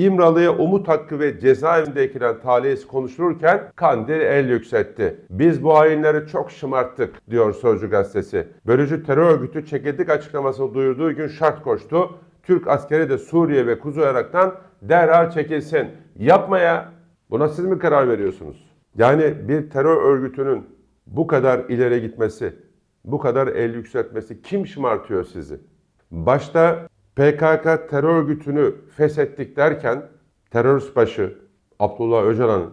İmralı'ya umut hakkı ve cezaevinde ekilen talihsiz konuşulurken Kandil el yükseltti. Biz bu hainleri çok şımarttık diyor Sözcü gazetesi. Bölücü terör örgütü çekildik açıklamasını duyurduğu gün şart koştu. Türk askeri de Suriye ve Kuzey Irak'tan derhal çekilsin. Yapmaya buna siz mi karar veriyorsunuz? Yani bir terör örgütünün bu kadar ileri gitmesi, bu kadar el yükseltmesi kim şımartıyor sizi? Başta PKK terör örgütünü feshettik derken terörist başı Abdullah Öcalan'ın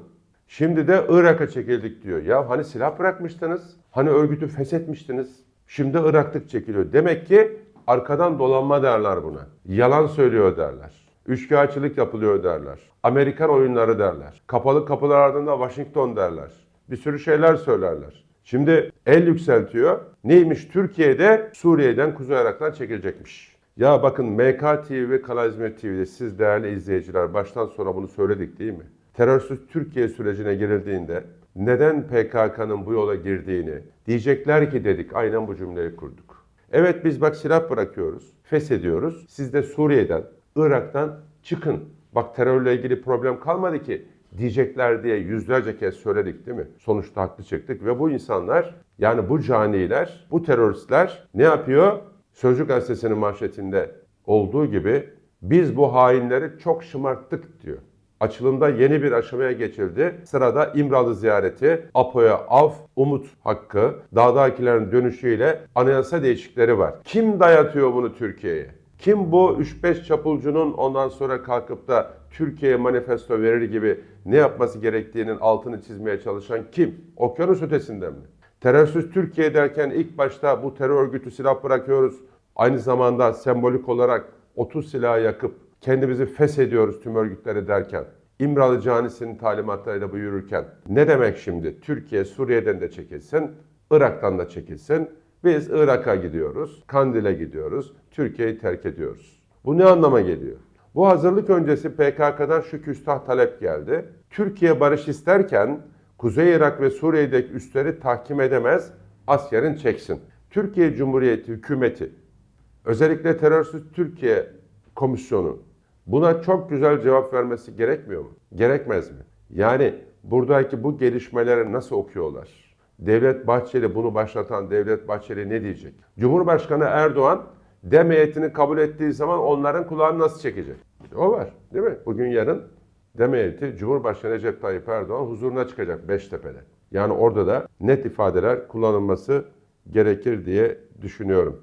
şimdi de Irak'a çekildik diyor. Ya hani silah bırakmıştınız? Hani örgütü feshetmiştiniz? Şimdi Irak'lık çekiliyor. Demek ki arkadan dolanma derler buna. Yalan söylüyor derler. Üçkağıtçılık yapılıyor derler. Amerikan oyunları derler. Kapalı kapılar ardında Washington derler. Bir sürü şeyler söylerler. Şimdi el yükseltiyor. Neymiş? Türkiye'de Suriye'den Kuzey Irak'tan çekilecekmiş. Ya bakın MK TV ve Kanal Hizmet TV'de siz değerli izleyiciler baştan sona bunu söyledik değil mi? Terörsüz Türkiye sürecine girildiğinde neden PKK'nın bu yola girdiğini diyecekler ki dedik aynen bu cümleyi kurduk. Evet biz bak silah bırakıyoruz, feshediyoruz. Siz de Suriye'den, Irak'tan çıkın. Bak terörle ilgili problem kalmadı ki diyecekler diye yüzlerce kez söyledik değil mi? Sonuçta haklı çıktık ve bu insanlar yani bu caniler, bu teröristler ne yapıyor? Sözcü gazetesinin manşetinde olduğu gibi biz bu hainleri çok şımarttık diyor. Açılımda yeni bir aşamaya geçildi. Sırada İmralı ziyareti, APO'ya af, umut hakkı, dağdakilerin dönüşüyle anayasa değişiklikleri var. Kim dayatıyor bunu Türkiye'ye? Kim bu 3-5 çapulcunun ondan sonra kalkıp da Türkiye'ye manifesto verir gibi ne yapması gerektiğinin altını çizmeye çalışan kim? Okyanus ötesinden mi? Terörsüz Türkiye derken ilk başta bu terör örgütü silah bırakıyoruz. Aynı zamanda sembolik olarak 30 silahı yakıp kendimizi feshediyoruz tüm örgütleri derken. İmralı Canisi'nin talimatlarıyla bu yürürken ne demek şimdi? Türkiye Suriye'den de çekilsin, Irak'tan da çekilsin. Biz Irak'a gidiyoruz, Kandil'e gidiyoruz, Türkiye'yi terk ediyoruz. Bu ne anlama geliyor? Bu hazırlık öncesi PKK'dan şu küstah talep geldi. Türkiye barış isterken Kuzey Irak ve Suriye'deki üsleri tahkim edemez, askerin çeksin. Türkiye Cumhuriyeti hükümeti, özellikle terörsüz Türkiye komisyonu buna çok güzel cevap vermesi gerekmiyor mu? Gerekmez mi? Yani buradaki bu gelişmeleri nasıl okuyorlar? Devlet Bahçeli bunu başlatan Devlet Bahçeli ne diyecek? Cumhurbaşkanı Erdoğan dem heyetini kabul ettiği zaman onların kulağını nasıl çekecek? O var değil mi? Bugün yarın dem heyeti Cumhurbaşkanı Recep Tayyip Erdoğan huzuruna çıkacak Beştepe'de. Yani orada da net ifadeler kullanılması gerekir diye düşünüyorum.